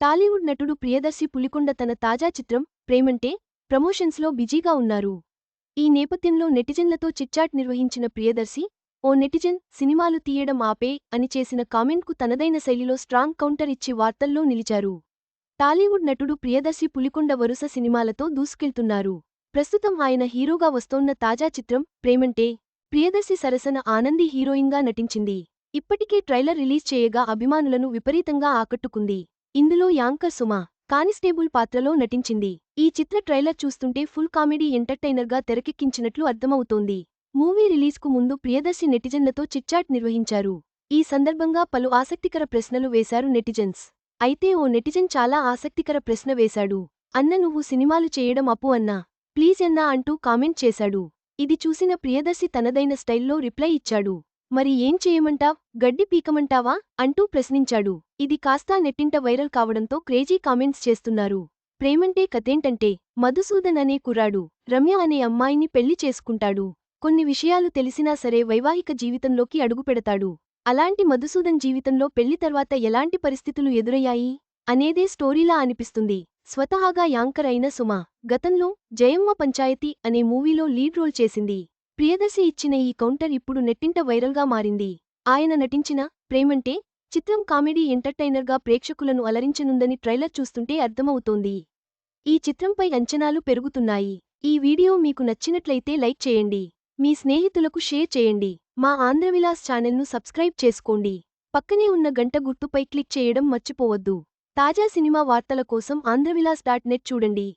టాలీవుడ్ నటుడు ప్రియదర్శి పులికొండ తన తాజా చిత్రం ప్రేమంటే ప్రమోషన్స్లో బిజీగా ఉన్నారు. ఈ నేపథ్యంలో నెటిజన్లతో చిట్చాట్ నిర్వహించిన ప్రియదర్శి ఓ నెటిజన్ సినిమాలు తీయడం ఆపే అని చేసిన కామెంట్కు తనదైన శైలిలో స్ట్రాంగ్ కౌంటర్ ఇచ్చి వార్తల్లో నిలిచారు. టాలీవుడ్ నటుడు ప్రియదర్శి పులికొండ వరుస సినిమాలతో దూసుకెళ్తున్నారు. ప్రస్తుతం ఆయన హీరోగా వస్తోన్న తాజా చిత్రం ప్రేమంటే ప్రియదర్శి సరసన ఆనంది హీరోయిన్గా నటించింది. ఇప్పటికే ట్రైలర్ రిలీజ్ చేయగా అభిమానులను విపరీతంగా ఆకట్టుకుంది. ఇందులో యాంకర్ సుమ కానిస్టేబుల్ పాత్రలో నటించింది. ఈ చిత్ర ట్రైలర్ చూస్తుంటే ఫుల్ కామెడీ ఎంటర్టైనర్గా తెరకెక్కించినట్లు అర్థమవుతోంది. మూవీ రిలీజ్కు ముందు ప్రియదర్శి నెటిజన్లతో చిట్చాట్ నిర్వహించారు. ఈ సందర్భంగా పలు ఆసక్తికర ప్రశ్నలు వేశారు నెటిజన్స్. అయితే ఓ నెటిజన్ చాలా ఆసక్తికర ప్రశ్న వేశాడు. అన్న నువ్వు సినిమాలు చేయడం అప్పు అన్నా? ప్లీజ్ అన్నా అంటూ కామెంట్ చేశాడు. ఇది చూసిన ప్రియదర్శి తనదైన స్టైల్లో రిప్లై ఇచ్చాడు. మరి ఏం చేయమంటావ్? గడ్డి పీకమంటావా? అంటూ ప్రశ్నించాడు. ఇది కాస్తా నెట్టింట వైరల్ కావడంతో క్రేజీ కామెంట్స్ చేస్తున్నారు. ప్రేమంటే కథేంటంటే మధుసూదన్ అనే కుర్రాడు రమ్య అనే అమ్మాయిని పెళ్ళి చేసుకుంటాడు. కొన్ని విషయాలు తెలిసినా సరే వైవాహిక జీవితంలోకి అడుగుపెడతాడు. అలాంటి మధుసూదన్ జీవితంలో పెళ్ళి తర్వాత ఎలాంటి పరిస్థితులు ఎదురయ్యాయి? అనేదే స్టోరీలా అనిపిస్తుంది. స్వతహాగా యాంకర్ అయిన సుమ గతంలో జయమ్మ పంచాయతీ అనే మూవీలో లీడ్ రోల్ చేసింది. ప్రియదర్శి ఇచ్చిన ఈ కౌంటర్ ఇప్పుడు నెట్టింట వైరల్గా మారింది. ఆయన నటించిన ప్రేమంటే చిత్రం కామెడీ ఎంటర్టైనర్గా ప్రేక్షకులను అలరించనుందని ట్రైలర్ చూస్తుంటే అర్థమవుతోంది. ఈ చిత్రంపై అంచనాలు పెరుగుతున్నాయి. ఈ వీడియో మీకు నచ్చినట్లయితే లైక్ చేయండి. మీ స్నేహితులకు షేర్ చేయండి. మా ఆంధ్రవిలాస్ ఛానల్ను సబ్స్క్రైబ్ చేసుకోండి. పక్కనే ఉన్న గంట గుర్తుపై క్లిక్ చేయడం మర్చిపోవద్దు. తాజా సినిమా వార్తల కోసం ఆంధ్రవిలాస్ డాట్ నెట్ చూడండి.